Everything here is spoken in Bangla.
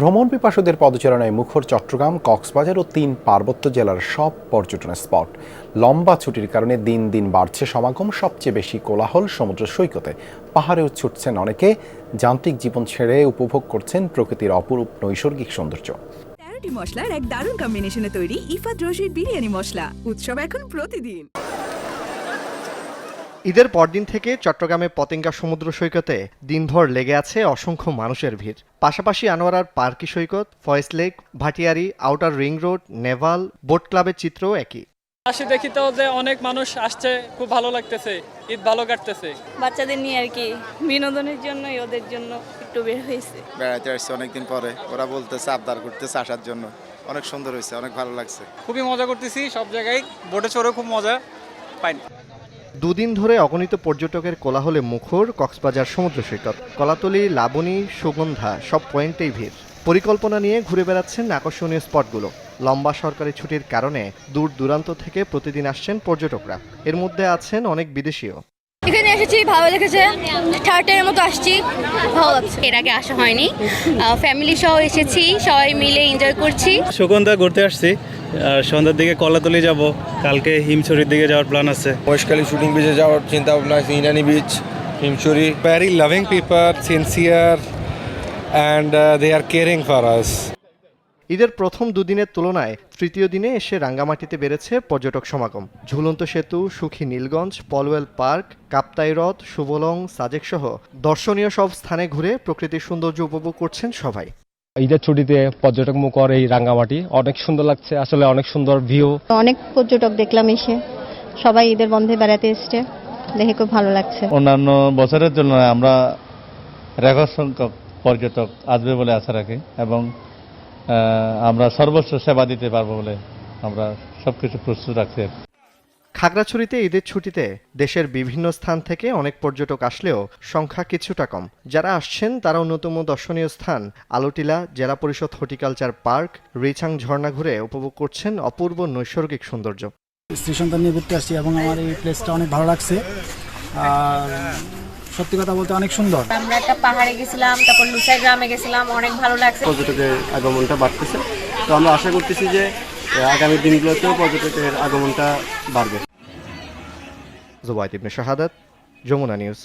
ভ্রমণ পিপাসুদের পদচারণায় মুখর চট্টগ্রাম, কক্সবাজার ও তিন পার্বত্য জেলার সব পর্যটন স্পট। লম্বা ছুটির কারণে দিন দিন বাড়ছে সমাগম, সবচেয়ে বেশি কোলাহল সমুদ্র সৈকতে। পাহাড়েও ছুটছেন অনেকে, যান্ত্রিক জীবন ছেড়ে উপভোগ করছেন প্রকৃতির অপরূপ নৈসর্গিক সৌন্দর্য। তেরোটি মশলার এক দারুণ কম্বিনেশনে তৈরি ইফাদ রশিদ বিরিয়ানি মশলা। উৎসব এখন প্রতিদিন। ঈদের পরদিন থেকে চট্টগ্রামে পতেঙ্গা সমুদ্র সৈকতে দিনভর লেগে আছে অসংখ্য মানুষের ভিড়। পাশাপাশি আনোয়ারার পার্কি সৈকত Foy's lake Bhatiari outer ring road naval boat ক্লাবের চিত্রও একই। আসি দেখি তো যে অনেক মানুষ আসছে খুব ভালো লাগতেছে ঈদ ভালো কাটতেছে। বাচ্চাদের নিয়ে আর কি বিনোদনের জন্যই ওদের জন্য একটু বের হয়েছে। বেড়াতে আসছে অনেকদিন পরে ওরা বলতেছে আবদার করতেছে আসার জন্য। অনেক সুন্দর হয়েছে অনেক ভালো লাগছে। খুবই মজা করতেছি সব জায়গায়। বোটে চড়ে খুব মজা পাইনি। দুদিন ধরে অগণিত পর্যটকের কোলাহলে মুখর কক্সবাজার সমুদ্র সৈকত। কলাতলি, লাবণী, সুগন্ধা, সব পয়েন্টেই ভিড়। পরিকল্পনা নিয়ে ঘুরে বেড়াচ্ছেন আকর্ষণীয় স্পটগুলো। লম্বা সরকারি ছুটির কারণে দূর দূরান্ত থেকে প্রতিদিন আসছেন পর্যটকরা। এর মধ্যে আছেন অনেক বিদেশিও। এসেছি ভালো লেগেছে। থার্ড টাইমের মতো আসছি ভালো লাগছে। এর আগে আসা হয়নি। ফ্যামিলি সহ এসেছি সবাই মিলে এনজয় করছি। সুগন্ধা ঘুরতে আসছি আর সন্ধ্যার দিকে কলাতলি যাব। কালকে হিমছড়ির দিকে যাওয়ার প্ল্যান আছে। মহেশখালী শুটিং বিচে যাওয়ার চিন্তা ভাবনা আছে Inani beach very loving people, sincere, and uh, they are caring for us. ঈদের প্রথম দুদিনের তুলনায় তৃতীয় দিনে এসে রাঙ্গামাটিতে বেড়েছে পর্যটক সমাগম। ঝুলন্ত সেতু সুখী নীলগঞ্জ পলওয়েল পার্ক কাপ্তাই হ্রদ সুবলং সাজেক সহ দর্শনীয় সব স্থানে ঘুরে প্রকৃতির সৌন্দর্য উপভোগ করছেন সবাই। ঈদের ছুটিতে পর্যটক মুখর এই রাঙ্গামাটি। অনেক সুন্দর লাগছে আসলে অনেক সুন্দর ভিউ অনেক পর্যটক দেখলাম এসে। সবাই ঈদের বন্ধে বেড়াতে এসছে। দেখে খুব ভালো লাগছে। অন্যান্য বছরের জন্য আমরা রেকর্ড সংখ্যক পর্যটক আসবে বলে আশা রাখি এবং আমরা সর্বস্ব সেবা দিতে পারব বলে আমরা সবকিছু প্রস্তুত রাখছি খাগড়াছড়িতে ঈদের ছুটিতে দেশের বিভিন্ন স্থান থেকে অনেক পর্যটক আসলেও সংখ্যা কিছুটা কম। যারা আসছেন তারা অন্যতম দর্শনীয় স্থান। আলোটিলা জেলা পরিষদ হর্টিকালচার পার্ক রিচাং ঝর্ণা ঘুরে উপভোগ করছেন অপূর্ব নৈসর্গিক সৌন্দর্য। স্ত্রী সন্তান নিয়ে ঘুরতে আসছি এবং আমার এই প্লেসটা অনেক ভালো লাগছে। আর সত্যি কথা বলতে অনেক সুন্দর। আমরা একটা পাহাড়ে গেছিলাম তারপর লুসাই গ্রামে গেছিলাম অনেক ভালো লাগছে। পর্যটকের আগমনটা বাড়তেছে। তো আমরা আশা করতেছি যে আগামী দিনগুলোতেও পর্যটকের আগমনটা বাড়বে। জুবাইদ ইবনে শাহাদাত যমুনা নিউজ।